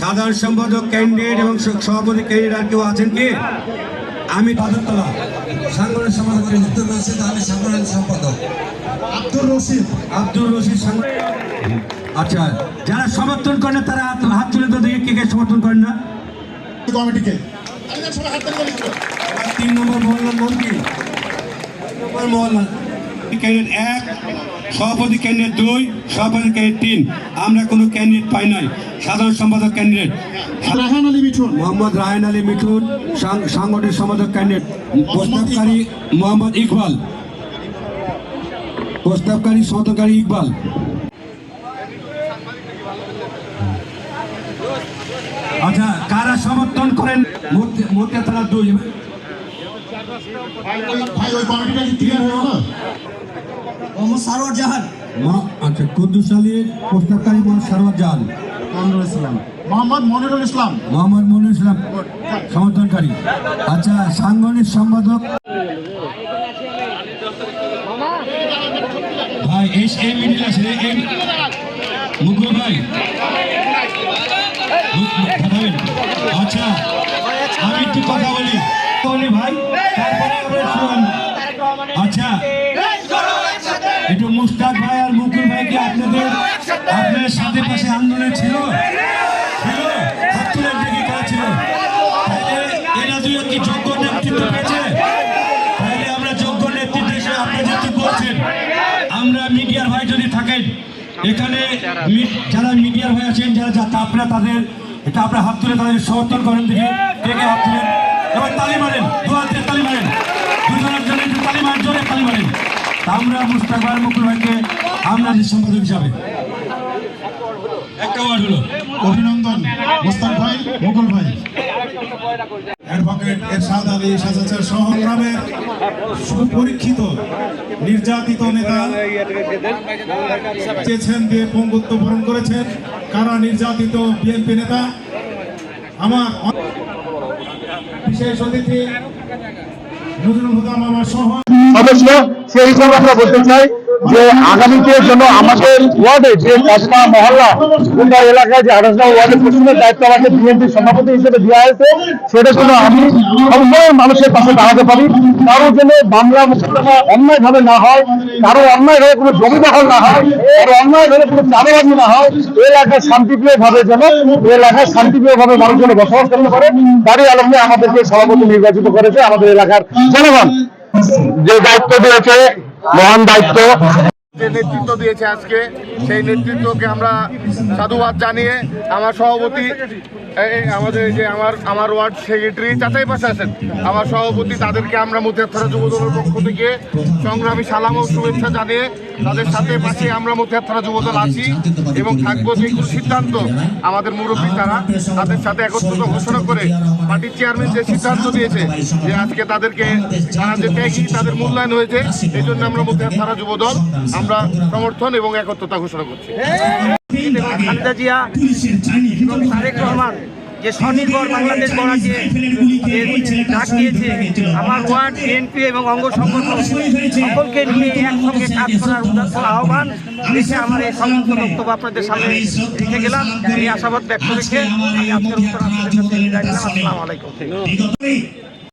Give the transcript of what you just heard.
সাধারণ সম্পাদক ক্যান্ডিডেট এবং সভাপতি ক্যান্ডিডেট আর কেউ আছেন কি? আমি বাদরতলা সাংগঠনিক সম্পাদক। আব্দুর রশিদ আমি সাধারণ সম্পাদক। আব্দুর রশিদ। আব্দুর রশিদ সাংগঠনিক আচ্ছা যারা সমর্থন করেন তারা হাত তুলে তো দেখি কে কে সমর্থন করেন না। কমিটিকে। তিন নম্বর মহল্লার নাম কি নম্বর মহল্লা ক্যান্ডিডেট এক। সভাপতি ক্যান্ডিডেট দুই সভাপতি ক্যান্ডিডেট তিন। আমরা কোনো ক্যান্ডিডেট পাই নাই। সাধারণ সম্পাদক ক্যান্ডিডেট রাহান আলী মিঠুন। মোহাম্মদ রায়ন আলী মিঠুন সাং- সাংগঠনিক সম্পাদক ক্যান্ডিডেট প্রস্তাবকারী মোহাম্মদ ইকবাল। প্রস্তাবকারী সমর্থনকারী ইকবাল। আচ্ছা কারা সমর্থন করেন? মোতিয়া থানা দুই। ভাই ওই কমিটিটা কি ক্লিয়ার হলো না? মোহাম্মদ সারোয়ার জাহান। মা- আচ্ছা কুদ্দুস আলীর প্রস্তাবকারী মোহাম্মদ জাহান। মনিরুল ইসলাম। মোহাম্মদ মনিরুল ইসলাম। মোহাম্মদ মনির ইসলাম। সমর্থনকারী। আচ্ছা সাংগঠনিক সম্পাদক। ভাই এই এই মিডিল আছে এই- এই ভাই। মু- মু- থামাবেন? আচ্ছা আমি একটু কথা বলি। ভাই। আচ্ছা একটু মুস্তাক ভাই আর মুকুল ভাই কি আপনাদের আপনাদের সাথে পাশে আন্দোলনে ছিল? ছিল। হাত তুলে কি যোগ্য নেতৃত্ব পেয়েছে? তাহলে আমরা যোগ্য নেতৃত্ব আপনি যেহেতু বলছেন? আমরা মিডিয়ার ভাই যদি থাকেন, এখানে যারা মিডিয়ার ভাই আছেন, যারা যা আপনারা তাদের, এটা আপনারা হাত তুলে তাদের সমর্থন করেন দেখে হাত তুলেন? এবার তালি মারেন, দু হাতে তালি মারেন। দুজনের জন্য একটু তালি জোরে তালি আমরা মুস্তাক ভাই মুকুল ভাইকে আমরা সম্পাদক হিসাবে একটা ওয়ার্ড হলো। অভিনন্দন মোস্তাক ভাই মুকুল ভাই। অ্যাডভোকেট এরশাদ আলী সাজাচার সংগ্রামের সুপরীক্ষিত নির্যাতিত নেতা চেয়েছেন দিয়ে পঙ্গুত্ব বরণ করেছেন। কারা নির্যাতিত বিএনপি নেতা? আমার বিশেষ অতিথি সদস্য সেই হিসাবে আমরা বলতে চাই যে আগামীতে জন্য আমাদের ওয়ার্ডে যে পাঁচটা মহল্লা কিংবা এলাকায় যে আঠাশটা ওয়ার্ডে প্রথমের দায়িত্ব আমাকে বিএনপি সভাপতি হিসেবে দেওয়া হয়েছে সেটা যেন আমি সবসময় মানুষের পাশে দাঁড়াতে পারি। কারও যেন বাংলা মুসলমান অন্যায় ভাবে না হয়, কারও অন্যায় ভাবে কোনো জমি দখল না হয়, কারও অন্যায় ভাবে কোনো চাঁদাবাজি না হয় এলাকায় শান্তিপ্রিয় ভাবে যেন এলাকায় শান্তিপ্রিয় ভাবে মানুষ যেন বসবাস করতে পারে। তারই আলমে আমাদেরকে সভাপতি নির্বাচিত করেছে আমাদের এলাকার জনগণ। যে দায়িত্ব দিয়েছে মহান দায়িত্ব। যে নেতৃত্ব দিয়েছে আজকে, সেই নেতৃত্বকে আমরা সাধুবাদ জানিয়ে আমার সভাপতি আমাদের যে আমার আমার ওয়ার্ড সেক্রেটারি চাচাই পাশে আছেন, আমার সভাপতি, তাদেরকে আমরা মুতিয়াত্তরা যুব দলের পক্ষ থেকে সংগ্রামী সালাম ও শুভেচ্ছা জানিয়ে তাদের সাথে পাশে আমরা মুতিয়াত্তরা যুব দল আছি এবং থাকব যে সিদ্ধান্ত আমাদের মুরব্বী তারা তাদের সাথে একত্রিত ঘোষণা করে পার্টির চেয়ারম্যান যে সিদ্ধান্ত দিয়েছে যে আজকে তাদেরকে তারা যে ত্যাগী তাদের মূল্যায়ন হয়েছে, এই জন্য আমরা মুতিয়াত্তরা যুব দল আমরা সমর্থন এবং একত্রতা ঘোষণা করছি। খালেদা জিয়া, এবং তারেক রহমান যে স্বনির্ভর বাংলাদেশ গড়ার আমার ওয়ার্ড বিএনপি এবং অঙ্গ সংগঠন, সকলকে নিয়ে একসঙ্গে কাজ করার উদাত্ত আহ্বান রেখে আমার এই সমস্ত বক্তব্য আপনাদের সামনে রেখে গেলাম। এই আশাবাদ ব্যক্ত রেখে আমি আজকের উত্তর আপনাদের কাছে আসসালামু আলাইকুম।